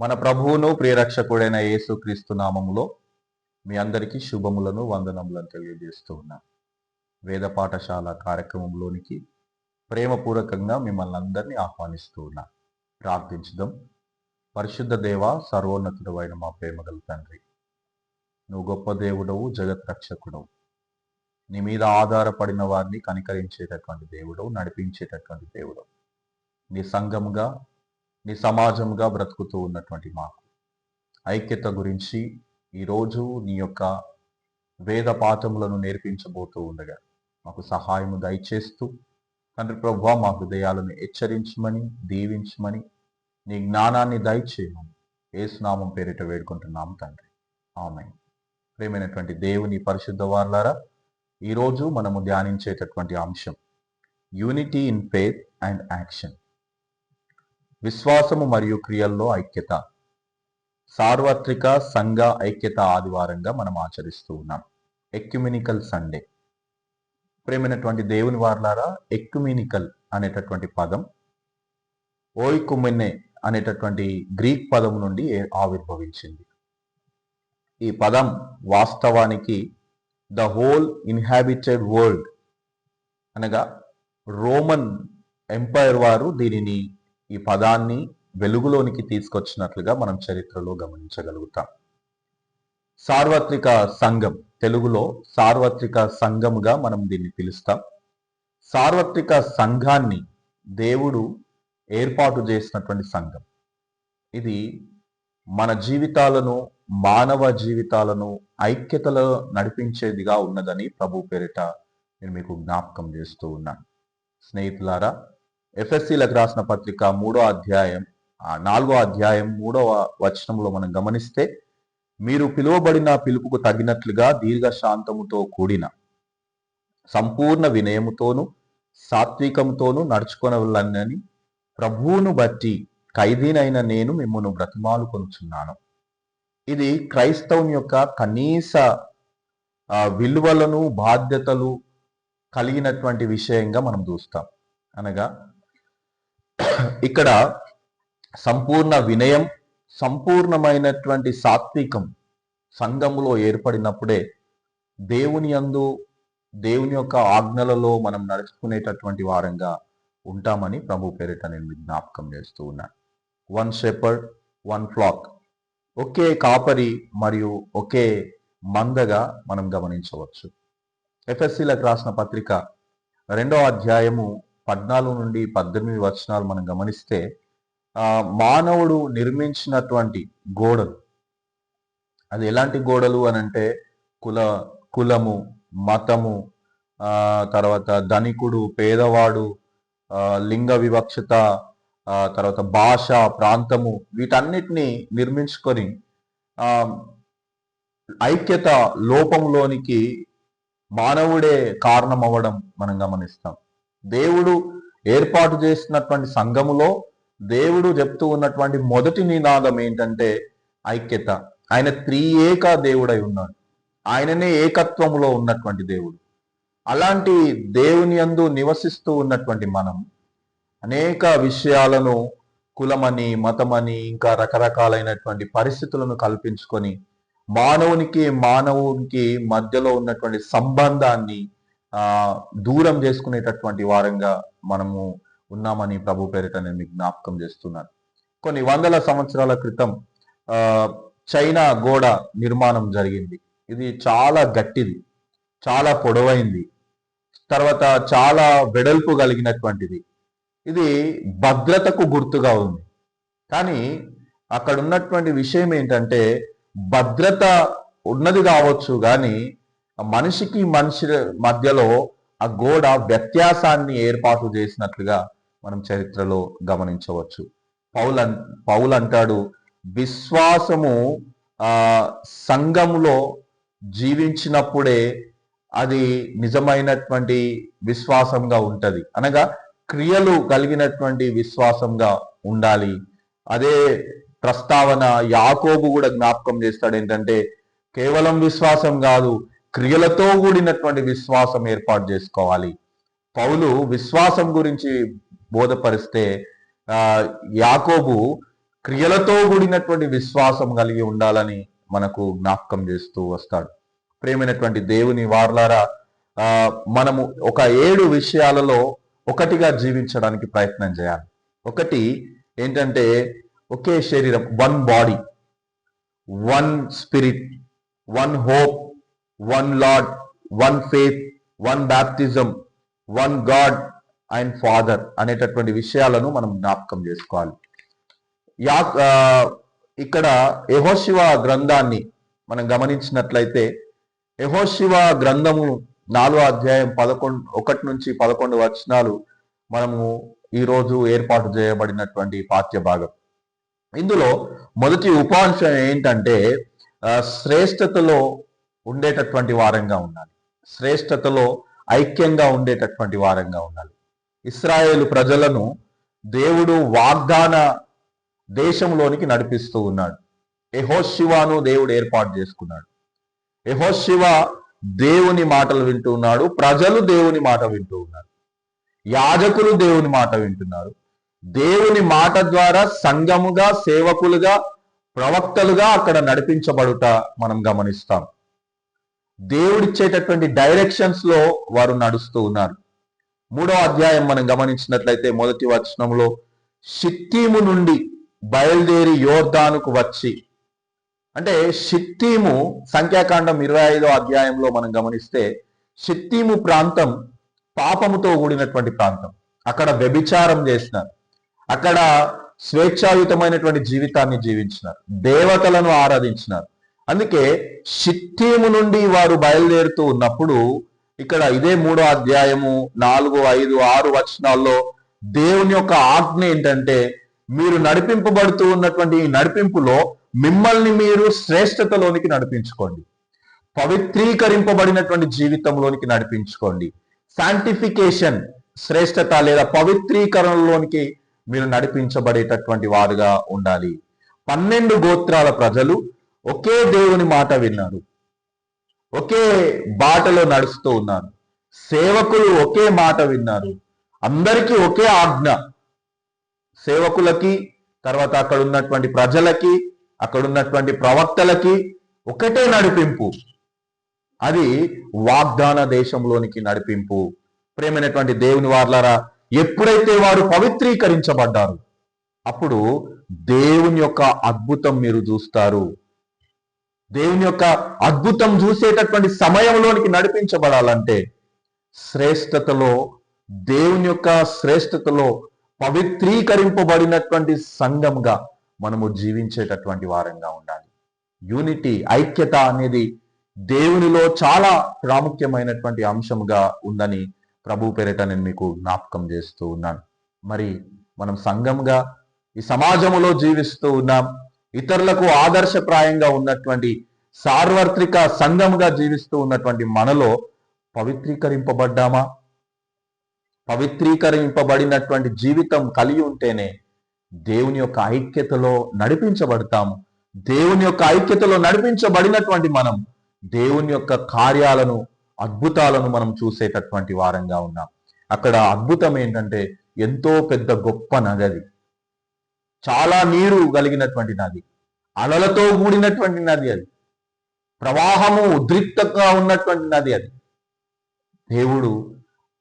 మన ప్రభువును ప్రియరక్షకుడైన యేసుక్రీస్తు నామములో మీ అందరికీ శుభములను వందనములను తెలియజేస్తూ ఉన్నాం. వేద పాఠశాల కార్యక్రమంలోనికి ప్రేమపూర్వకంగా మిమ్మల్ని అందరినీ ఆహ్వానిస్తూ ఉన్నా. ప్రార్థించడం పరిశుద్ధ దేవ సర్వోన్నతుడు అయిన మా ప్రేమగల తండ్రి నువ్వు గొప్ప దేవుడవు జగత్ రక్షకుడవు నీ మీద ఆధారపడిన వారిని కనికరించేటటువంటి దేవుడవు నడిపించేటటువంటి దేవుడవు. నీ సంఘముగా సమాజంగా బ్రతుకుతూ ఉన్నటువంటి మాకు. ఐక్యత గురించి ఈరోజు నీ యొక్క వేద పాఠములను నేర్పించబోతూ ఉండగా మాకు సహాయము దయచేస్తూ తండ్రి ప్రభు మా హృదయాలను హెచ్చరించమని దీవించమని నీ జ్ఞానాన్ని దయచేయమని ఏసునామం పేరిట వేడుకుంటున్నాము తండ్రి. ఆమె ప్రేమైనటువంటి దేవుని పరిశుద్ధ వార్లారా ఈరోజు మనము ధ్యానించేటటువంటి అంశం unity in faith and action. విశ్వాసము మరియు క్రియల్లో ఐక్యత. సార్వత్రిక సంఘ ఐక్యత ఆదివారంగా మనం ఆచరిస్తూ ఉన్నాం. Ecumenical Sunday. ప్రేమైనటువంటి దేవుని వార్లారా ఎక్యుమినికల్ అనేటటువంటి పదం ఓయికుమెన్నే అనేటటువంటి గ్రీక్ పదం నుండి ఆవిర్భవించింది. ఈ పదం వాస్తవానికి ద హోల్ ఇన్హాబిటెడ్ వరల్డ్ అనగా రోమన్ ఎంపైర్ వారు దీనిని ఈ పదాన్ని వెలుగులోనికి తీసుకొచ్చినట్లుగా మనం చరిత్రలో గమనించగలుగుతాం. సార్వత్రిక సంఘం తెలుగులో సార్వత్రిక సంఘముగా మనం దీన్ని పిలుస్తాం. సార్వత్రిక సంఘాన్ని దేవుడు ఏర్పాటు చేసినటువంటి సంఘం. ఇది మన జీవితాలను మానవ జీవితాలను ఐక్యతలో నడిపించేదిగా ఉన్నదని ప్రభు పేరిట నేను మీకు జ్ఞాపకం చేస్తూ ఉన్నాను. స్నేహితులారా ఎఫ్ఎస్సీలకు రాసిన పత్రిక మూడో అధ్యాయం నాలుగో అధ్యాయం మూడవ వచనంలో మనం గమనిస్తే మీరు పిలువబడిన పిలుపుకు తగినట్లుగా దీర్ఘశాంతముతో కూడిన సంపూర్ణ వినయముతోను సాత్వికంతోనూ నడుచుకొనవలనని ప్రభువును బట్టి ఖైదీనైన నేను మిమ్మల్ని బ్రతిమాలు కొనుచున్నాను. ఇది క్రైస్తవం యొక్క కనీస విలువలను బాధ్యతలు కలిగినటువంటి విషయంగా మనం చూస్తాం. అనగా ఇక్కడ సంపూర్ణ వినయం సంపూర్ణమైనటువంటి సాత్వికం సంఘములో ఏర్పడినప్పుడే దేవుని యందు దేవుని యొక్క ఆజ్ఞలలో మనం నడుచుకునేటటువంటి వారంగా ఉంటామని ప్రభు పేరిట నేను జ్ఞాపకం చేస్తూ ఉన్నాను వన్ షెపర్డ్ వన్ ఫ్లాక్ ఒకే కాపరి మరియు ఒకే మందగా మనం గమనించవచ్చు. ఎఫ్ఎస్సీలకు రాసిన పత్రిక రెండో అధ్యాయము పద్నాలుగు నుండి పద్దెనిమిది వచనాలు మనం గమనిస్తే మానవుడు నిర్మించినటువంటి గోడలు. అది ఎలాంటి గోడలు అని అంటే కుల కులము మతము తర్వాత ధనికుడు పేదవాడు లింగ వివక్షత తర్వాత భాష ప్రాంతము వీటన్నిటిని నిర్మించుకొని ఐక్యత లోపంలోనికి మానవుడే కారణం అవ్వడం మనం గమనిస్తాం. దేవుడు ఏర్పాటు చేసినటువంటి సంఘములో దేవుడు చెప్తూ ఉన్నటువంటి మొదటి నినాదం ఏంటంటే ఐక్యత. ఆయన త్రీ ఏక దేవుడై ఉన్నాడు. ఆయననే ఏకత్వములో ఉన్నటువంటి దేవుడు. అలాంటి దేవుని యందు నివసిస్తూ ఉన్నటువంటి మనం అనేక విషయాలను కులమని మతమని ఇంకా రకరకాలైనటువంటి పరిస్థితులను కల్పించుకొని మానవునికి మానవునికి మధ్యలో ఉన్నటువంటి సంబంధాన్ని దూరం చేసుకునేటటువంటి వారంగా మనము ఉన్నామని ప్రభు పేరిట నేను మీకు జ్ఞాపకం చేస్తున్నాను. కొన్ని వందల సంవత్సరాల క్రితం చైనా గోడ నిర్మాణం జరిగింది. ఇది చాలా గట్టిది చాలా పొడవైంది తర్వాత చాలా వెడల్పు కలిగినటువంటిది. ఇది భద్రతకు గుర్తుగా ఉంది. కానీ అక్కడ ఉన్నటువంటి విషయం ఏంటంటే భద్రత ఉన్నది కావచ్చు కానీ మనిషికి మనిషి మధ్యలో ఆ గోడ వ్యత్యాసాన్ని ఏర్పాటు చేసినట్లుగా మనం చరిత్రలో గమనించవచ్చు. పౌల్ పౌల్ అంటాడు విశ్వాసము ఆ సంఘములో జీవించినప్పుడే అది నిజమైనటువంటి విశ్వాసంగా ఉంటది. అనగా క్రియలు కలిగినటువంటి విశ్వాసంగా ఉండాలి. అదే ప్రస్తావన యాకోబు కూడా జ్ఞాపకం చేస్తాడు ఏంటంటే కేవలం విశ్వాసం కాదు క్రియలతో కూడినటువంటి విశ్వాసం ఏర్పాటు చేసుకోవాలి. పౌలు విశ్వాసం గురించి బోధపరిస్తే యాకోబు క్రియలతో కూడినటువంటి విశ్వాసం కలిగి ఉండాలని మనకు జ్ఞాపకం చేస్తూ వస్తాడు. ప్రేమైనటువంటి దేవుని వార్లారా మనము ఒక ఏడు విషయాలలో ఒకటిగా జీవించడానికి ప్రయత్నం చేయాలి. ఒకటి ఏంటంటే ఒకే శరీరం one body one spirit one hope one Lord one faith one baptism one God and father అనేటటువంటి విషయాలను మనం జ్ఞాపకం చేసుకోవాలి. యా ఇక్కడ యహోశివ గ్రంథాన్ని మనం గమనించినట్లయితే యహోశివ గ్రంథము నాలుగో అధ్యాయం పదకొండు ఒకటి నుంచి పదకొండు వచనాలు మనము ఈరోజు ఏర్పాటు చేయబడినటువంటి పాఠ్య భాగం. ఇందులో మొదటి ఉపాంశం ఏంటంటే శ్రేష్టతలో ఉండేటటువంటి వారంగా ఉండాలి. శ్రేష్టతలో ఐక్యంగా ఉండేటటువంటి వారంగా ఉండాలి. ఇస్రాయేలు ప్రజలను దేవుడు వాగ్దాన దేశంలోనికి నడిపిస్తూ ఉన్నాడు. యహోశివాను దేవుడు ఏర్పాటు చేసుకున్నాడు. యహోశివ దేవుని మాటలు వింటూ ఉన్నాడు. ప్రజలు దేవుని మాట వింటూ ఉన్నారు. యాజకులు దేవుని మాట వింటున్నారు. దేవుని మాట ద్వారా సంఘముగా సేవకులుగా ప్రవక్తలుగా అక్కడ నడిపించబడుట మనం గమనిస్తాం. దేవుడిచ్చేటటువంటి డైరెక్షన్స్లో వారు నడుస్తూ ఉన్నారు. మూడో అధ్యాయం మనం గమనించినట్లయితే మొదటి వచనంలో షిత్తీము నుండి బయలుదేరి యోర్ధానుకు వచ్చి. అంటే షిత్తీము సంఖ్యాకాండం ఇరవై ఐదో అధ్యాయంలో మనం గమనిస్తే షిత్తీము ప్రాంతం పాపముతో కూడినటువంటి ప్రాంతం. అక్కడ వ్యభిచారం చేసినారు. అక్కడ స్వేచ్ఛాయుతమైనటువంటి జీవితాన్ని జీవించినారు. దేవతలను ఆరాధించినారు. అందుకే సిట్టీము నుండి వారు బయలుదేరుతూ ఉన్నప్పుడు ఇక్కడ ఇదే మూడో అధ్యాయము నాలుగు ఐదు ఆరు వచనాల్లో దేవుని యొక్క ఆజ్ఞ ఏంటంటే మీరు నడిపింపబడుతూ ఉన్నటువంటి ఈ నడిపింపులో మిమ్మల్ని మీరు శ్రేష్టతలోనికి నడిపించుకోండి. పవిత్రీకరింపబడినటువంటి జీవితంలోనికి నడిపించుకోండి. శాంటిఫికేషన్ శ్రేష్టత లేదా పవిత్రీకరణలోనికి మీరు నడిపించబడేటటువంటి వారుగా ఉండాలి. పన్నెండు గోత్రాల ప్రజలు ఒకే దేవుని మాట విన్నారు. ఒకే బాటలో నడుస్తూ ఉన్నారు. సేవకులు ఒకే మాట విన్నారు. అందరికీ ఒకే ఆజ్ఞ. సేవకులకి తర్వాత అక్కడ ఉన్నటువంటి ప్రజలకి అక్కడ ఉన్నటువంటి ప్రవక్తలకి ఒకటే నడిపింపు. అది వాగ్దాన దేశంలోనికి నడిపింపు. ప్రేమైనటువంటి దేవుని వార్లారా ఎప్పుడైతే వారు పవిత్రీకరించబడ్డారు అప్పుడు దేవుని యొక్క అద్భుతం మీరు చూస్తారు. దేవుని యొక్క అద్భుతం చూసేటటువంటి సమయంలోనికి నడిపించబడాలంటే శ్రేష్టతలో దేవుని యొక్క శ్రేష్టతలో పవిత్రీకరింపబడినటువంటి సంఘంగా మనము జీవించేటటువంటి వారంగా ఉండాలి. యూనిటీ ఐక్యత అనేది దేవునిలో చాలా ప్రాముఖ్యమైనటువంటి అంశంగా ఉందని ప్రభు పేరిట నేను మీకు జ్ఞాపకం చేస్తూ ఉన్నాను. మరి మనం సంఘంగా ఈ సమాజములో జీవిస్తూ ఉన్నాం. ఇతరులకు ఆదర్శప్రాయంగా ఉన్నటువంటి సార్వత్రిక సంఘముగా జీవిస్తూ ఉన్నటువంటి మనలో పవిత్రీకరింపబడ్డామా? పవిత్రీకరింపబడినటువంటి జీవితం కలిగి ఉంటేనే దేవుని యొక్క ఐక్యతలో నడిపించబడతాము. దేవుని యొక్క ఐక్యతలో నడిపించబడినటువంటి మనం దేవుని యొక్క కార్యాలను అద్భుతాలను మనం చూసేటటువంటి వారంగా ఉన్నాం. అక్కడ అద్భుతం ఏంటంటే ఎంతో పెద్ద గొప్ప నగది. చాలా నీరు కలిగినటువంటి నది. అలలతో కూడినటువంటి నది అది. ప్రవాహము ఉద్రిక్తంగా ఉన్నటువంటి నది అది. దేవుడు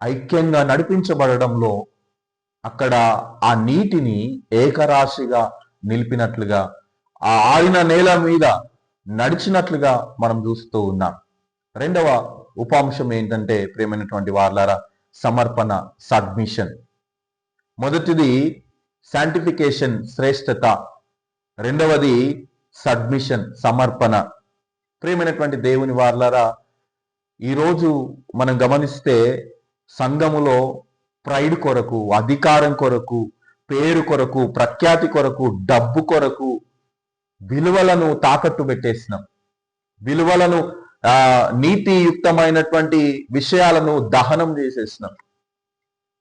ఐక్యంగా నడిపించబడడంలో అక్కడ ఆ నీటిని ఏకరాశిగా నిలిపినట్లుగా ఆ ఆడిన నేల మీద నడిచినట్లుగా మనం చూస్తూ ఉన్నాం. రెండవ ఉపాంశం ఏంటంటే ప్రేమైనటువంటి వార్లారా సమర్పణ సబ్మిషన్. మొదటిది శాంటిఫికేషన్ శ్రేష్టత. రెండవది సబ్మిషన్ సమర్పణ. ప్రేమైనటువంటి దేవుని వార్లరా ఈరోజు మనం గమనిస్తే సంఘములో ప్రైడ్ కొరకు అధికారం కొరకు పేరు కొరకు ప్రఖ్యాతి కొరకు డబ్బు కొరకు విలువలను తాకట్టు పెట్టేసినాం. విలువలను నీతియుక్తమైనటువంటి విషయాలను దహనం చేసేసినాం.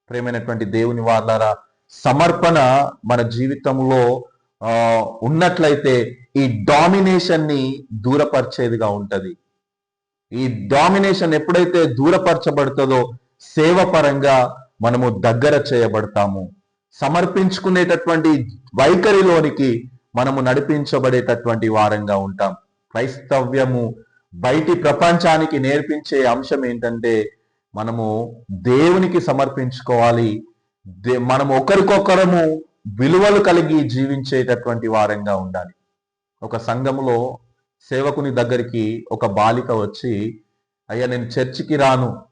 ప్రేమైనటువంటి దేవుని వాళ్ళారా సమర్పణ మన జీవితంలో ఉన్నట్లయితే ఈ డామినేషన్ని దూరపరిచేదిగా ఉంటది. ఈ డామినేషన్ ఎప్పుడైతే దూరపరచబడుతుందో సేవ పరంగా మనము దగ్గర చేయబడతాము. సమర్పించుకునేటటువంటి వైఖరిలోనికి మనము నడిపించబడేటటువంటి వారంగా ఉంటాం. క్రైస్తవ్యము బయటి ప్రపంచానికి నేర్పించే అంశం ఏంటంటే మనము దేవునికి సమర్పించుకోవాలి దే- ఒకరికొకరము విలువలు కలిగి జీవించేటటువంటి వారంగా ఉండాలి. ఒక సంఘములో సేవకుని దగ్గరికి ఒక బాలిక వచ్చి అయ్యా నేను చర్చికి రాను.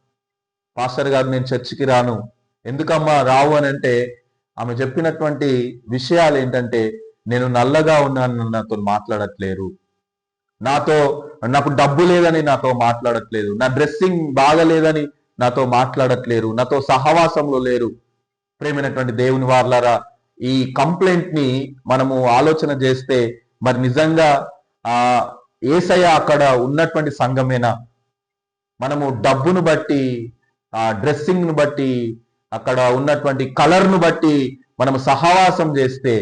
పాస్టర్ గారు నేను చర్చికి రాను. ఎందుకమ్మా రావు అని అంటే ఆమె చెప్పినటువంటి విషయాలు ఏంటంటే నేను నల్లగా ఉన్నాను నాతో మాట్లాడట్లేరు. నాతో నాకు డబ్బు లేదని నాతో మాట్లాడట్లేదు నా డ్రెస్సింగ్ బాగలేదని నాతో మాట్లాడట్లేరు. నాతో సహవాసంలో లేరు. ప్రేమైనటువంటి దేవుని వార్లారా ఈ కంప్లైంట్ని మనము ఆలోచన చేస్తే మరి నిజంగా ఆ ఏసయ అక్కడ ఉన్నటువంటి సంఘమేనా? మనము డబ్బును బట్టి ఆ డ్రెస్సింగ్ను బట్టి అక్కడ ఉన్నటువంటి కలర్ను బట్టి మనము సహవాసం చేస్తే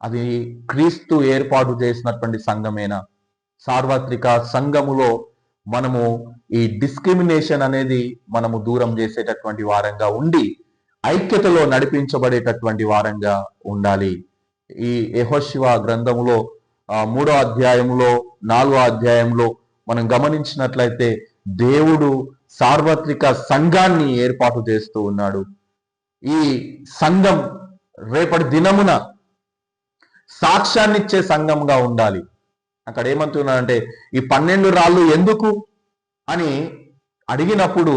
అది క్రీస్తు ఏర్పాటు చేసినటువంటి సంఘమేనా? సార్వత్రిక సంఘములో మనము ఈ డిస్క్రిమినేషన్ అనేది మనము దూరం చేసేటటువంటి వారంగా ఉండి ఐక్యతలో నడిపించబడేటటువంటి వారంగా ఉండాలి. ఈ యహోశివ గ్రంథములో మూడో అధ్యాయంలో నాలుగో అధ్యాయంలో మనం గమనించినట్లయితే దేవుడు సార్వత్రిక సంఘాన్ని ఏర్పాటు చేస్తూ ఉన్నాడు. ఈ సంఘం రేపటి దినమున సాక్ష్యాన్నిచ్చే సంఘంగా ఉండాలి. అక్కడ ఏమంటున్నాడంటే ఈ పన్నెండు రాళ్ళు ఎందుకు? అని అడిగినప్పుడు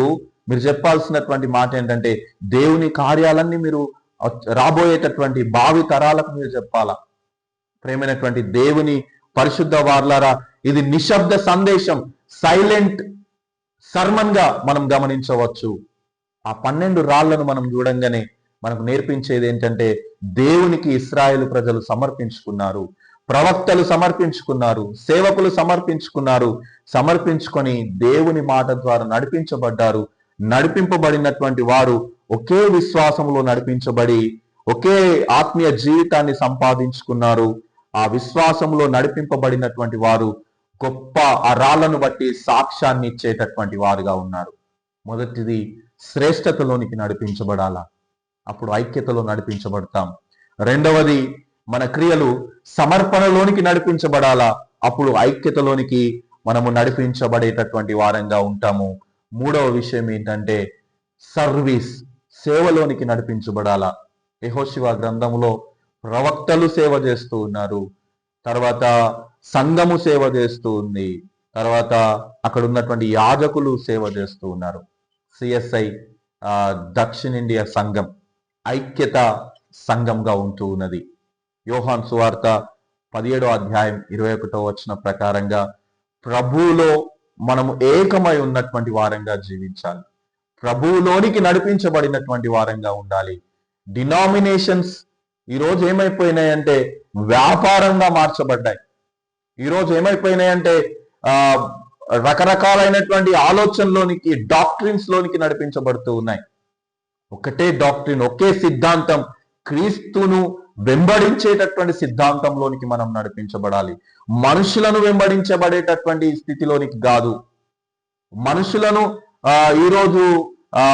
మీరు చెప్పాల్సినటువంటి మాట ఏంటంటే దేవుని కార్యాలన్నీ మీరు రాబోయేటటువంటి భావి తరాలకు మీరు చెప్పాలా? ప్రేమైనటువంటి దేవుని పరిశుద్ధ వార్లారా ఇది నిశ్శబ్ద సందేశం సైలెంట్ సర్మన్గా మనం గమనించవచ్చు. ఆ పన్నెండు రాళ్ళను మనం చూడంగానే మనకు నేర్పించేది ఏంటంటే దేవునికి ఇస్రాయేల్ ప్రజలు సమర్పించుకున్నారు. ప్రవక్తలు సమర్పించుకున్నారు. సేవకులు సమర్పించుకున్నారు. సమర్పించుకొని దేవుని మాట ద్వారా నడిపించబడ్డారు. నడిపింపబడినటువంటి వారు ఒకే విశ్వాసంలో నడిపించబడి ఒకే ఆత్మీయ జీవితాన్ని సంపాదించుకున్నారు. ఆ విశ్వాసంలో నడిపింపబడినటువంటి వారు గొప్ప ఆ రాళ్ళను బట్టి సాక్ష్యాన్ని ఇచ్చేటటువంటి వారుగా ఉన్నారు. మొదటిది శ్రేష్టతలోనికి నడిపించబడాలా? అప్పుడు ఐక్యతలో నడిపించబడతాం. రెండవది మన క్రియలు సమర్పణలోనికి నడిపించబడాలా? అప్పుడు ఐక్యతలోనికి మనము నడిపించబడేటటువంటి వారంగా ఉంటాము. మూడవ విషయం ఏంటంటే సర్వీస్ సేవలోనికి నడిపించబడాలా. యహోశివ గ్రంథంలో ప్రవక్తలు సేవ చేస్తూ ఉన్నారు. తర్వాత సంఘము సేవ చేస్తూ ఉంది. తర్వాత అక్కడ ఉన్నటువంటి యాజకులు సేవ చేస్తూ ఉన్నారు. సిఎస్ఐ దక్షిణ ఇండియా సంఘం ఐక్యత సంఘంగా ఉంటూ ఉన్నది. యోహాన్ సువార్త పదిహేడో అధ్యాయం ఇరవై ఒకటో వచ్చిన ప్రకారంగా ప్రభువులో మనము ఏకమై ఉన్నటువంటి వారంగా జీవించాలి. ప్రభువులోనికి నడిపించబడినటువంటి వారంగా ఉండాలి. డినామినేషన్స్ ఈ రోజు ఏమైపోయినాయంటే వ్యాపారంగా మార్చబడ్డాయి. ఈ రోజు ఏమైపోయినాయంటే ఆ రకరకాలైనటువంటి ఆలోచనలోనికి డాక్ట్రిన్స్ లోనికి నడిపించబడుతూ ఉన్నాయి. ఒకటే డాక్ట్రిన్ ఒకే సిద్ధాంతం క్రీస్తును వెంబడించేటటువంటి సిద్ధాంతంలోనికి మనం నడిపించబడాలి. మనుషులను వెంబడించబడేటటువంటి స్థితిలోనికి కాదు. మనుషులను ఈరోజు ఆ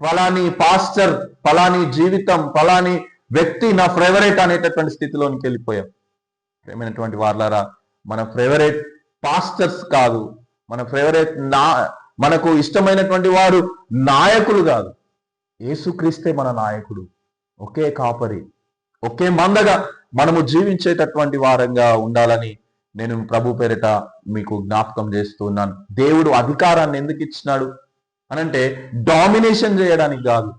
ఫలాని పాస్టర్ ఫలాని జీవితం ఫలాని వ్యక్తి నా ఫేవరెట్ అనేటటువంటి స్థితిలోనికి వెళ్ళిపోయాం. ఏమైనటువంటి వార్లారా మన ఫేవరెట్ పాస్టర్స్ కాదు. మన ఫేవరెట్ నా మనకు ఇష్టమైనటువంటి వారు నాయకులు కాదు. యేసుక్రీస్తే మన నాయకుడు. ఒకే కాపరి. ఒకే మందగా మనము జీవించేటటువంటి వారంగా ఉండాలని నేను ప్రభు పేరిట మీకు జ్ఞాపకం చేస్తున్నాను దేవుడు అధికారాన్ని ఎందుకు ఇచ్చినాడు? అనంటే డామినేషన్ చేయడానికి కాదు.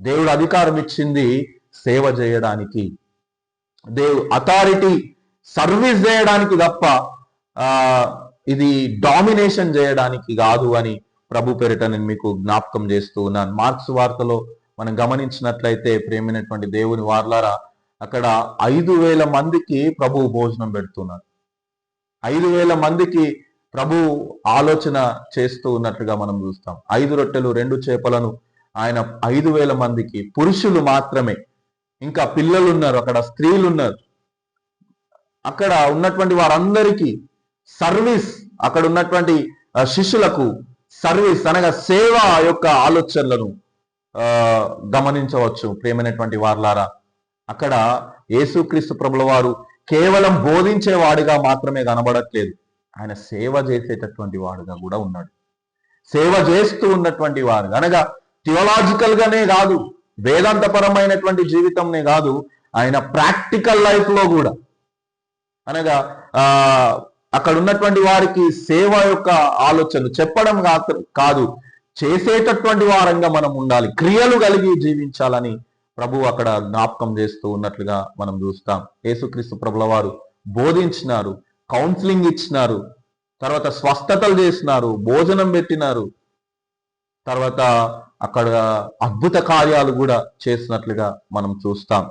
దేవుడు అధికారం ఇచ్చింది సేవ చేయడానికి. దేవు అథారిటీ సర్వీస్ చేయడానికి తప్ప ఆ ఇది డామినేషన్ చేయడానికి కాదు అని ప్రభు పేరిట నేను మీకు జ్ఞాపకం చేస్తూ ఉన్నాను. మార్క్స్ వార్తలో మనం గమనించినట్లయితే ప్రేమైనటువంటి దేవుని వార్లారా అక్కడ ఐదు వేల మందికి ప్రభు భోజనం పెడుతున్నారు. ఐదు వేల మందికి ప్రభు ఆలోచన చేస్తూ ఉన్నట్లుగా మనం చూస్తాం. ఐదు రొట్టెలు రెండు చేపలను ఆయన ఐదు వేల మందికి పురుషులు మాత్రమే. ఇంకా పిల్లలు ఉన్నారు అక్కడ స్త్రీలు ఉన్నారు. అక్కడ ఉన్నటువంటి వారందరికీ సర్వీస్ అక్కడ ఉన్నటువంటి శిష్యులకు సర్వీస్ అనగా సేవ యొక్క ఆలోచనలను ఆ, గమనించవచ్చు ప్రేమైనటువంటి వార్లారా. అక్కడ యేసుక్రీస్తు ప్రభుల వారు కేవలం బోధించేవాడిగా మాత్రమే కనబడట్లేదు. ఆయన సేవ చేసేటటువంటి వాడుగా కూడా ఉన్నాడు. సేవ చేస్తూ ఉన్నటువంటి వారు అనగా థియోలాజికల్ గానే కాదు వేదాంతపరమైనటువంటి జీవితంనే కాదు ఆయన ప్రాక్టికల్ లైఫ్లో కూడా. అనగా ఆ అక్కడ ఉన్నటువంటి వారికి సేవ యొక్క ఆలోచనలు చెప్పడం కాదు చేసేటటువంటి వారంగా మనం ఉండాలి. క్రియలు కలిగి జీవించాలని ప్రభు అక్కడ జ్ఞాపకం చేస్తూ ఉన్నట్లుగా మనం చూస్తాం. యేసుక్రీస్తు ప్రభుల వారు బోధించినారు కౌన్సిలింగ్ ఇచ్చినారు తర్వాత స్వస్థతలు చేసినారు భోజనం పెట్టినారు తర్వాత అక్కడ అద్భుత కార్యాలు కూడా చేసినట్లుగా మనం చూస్తాం.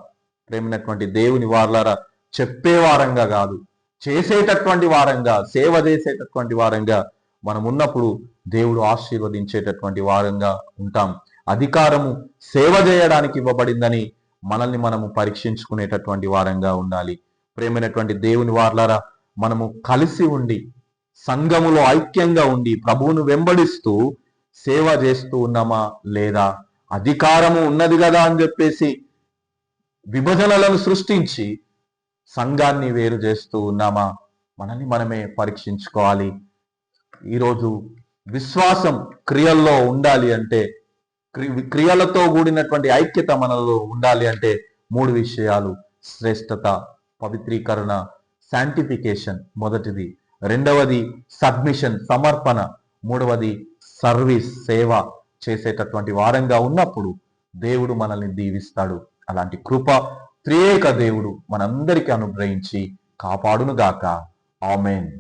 ప్రేమినటువంటి దేవుని వార్లారా చెప్పే వారంగా కాదు చేసేటటువంటి వారంగా సేవ చేసేటటువంటి వారంగా మనం ఉన్నప్పుడు దేవుడు ఆశీర్వదించేటటువంటి వారంగా ఉంటాం. అధికారము సేవ చేయడానికి ఇవ్వబడిందని మనల్ని మనము పరీక్షించుకునేటటువంటి వారంగా ఉండాలి. ప్రేమైనటువంటి దేవుని వార్లారా మనము కలిసి ఉండి సంఘములో ఐక్యంగా ఉండి ప్రభువును వెంబడిస్తూ సేవ చేస్తూ ఉన్నామా లేదా? అధికారము ఉన్నది కదా అని చెప్పేసి విభజనలను సృష్టించి సంఘాన్ని వేరు చేస్తూ ఉన్నామా? మనల్ని మనమే పరీక్షించుకోవాలి. ఈరోజు విశ్వాసం క్రియల్లో ఉండాలి అంటే క్రియలతో కూడినటువంటి ఐక్యత మనలో ఉండాలి అంటే మూడు విషయాలు. శ్రేష్టత పవిత్రీకరణ శాంటిఫికేషన్ మొదటిది. రెండవది సబ్మిషన్ సమర్పణ. మూడవది సర్వీస్ సేవ చేసేటటువంటి వారంగా ఉన్నప్పుడు దేవుడు మనల్ని దీవిస్తాడు. అలాంటి కృప త్రియేక దేవుడు మనందరికీ అనుగ్రహించి కాపాడునుగాక. ఆమెన్.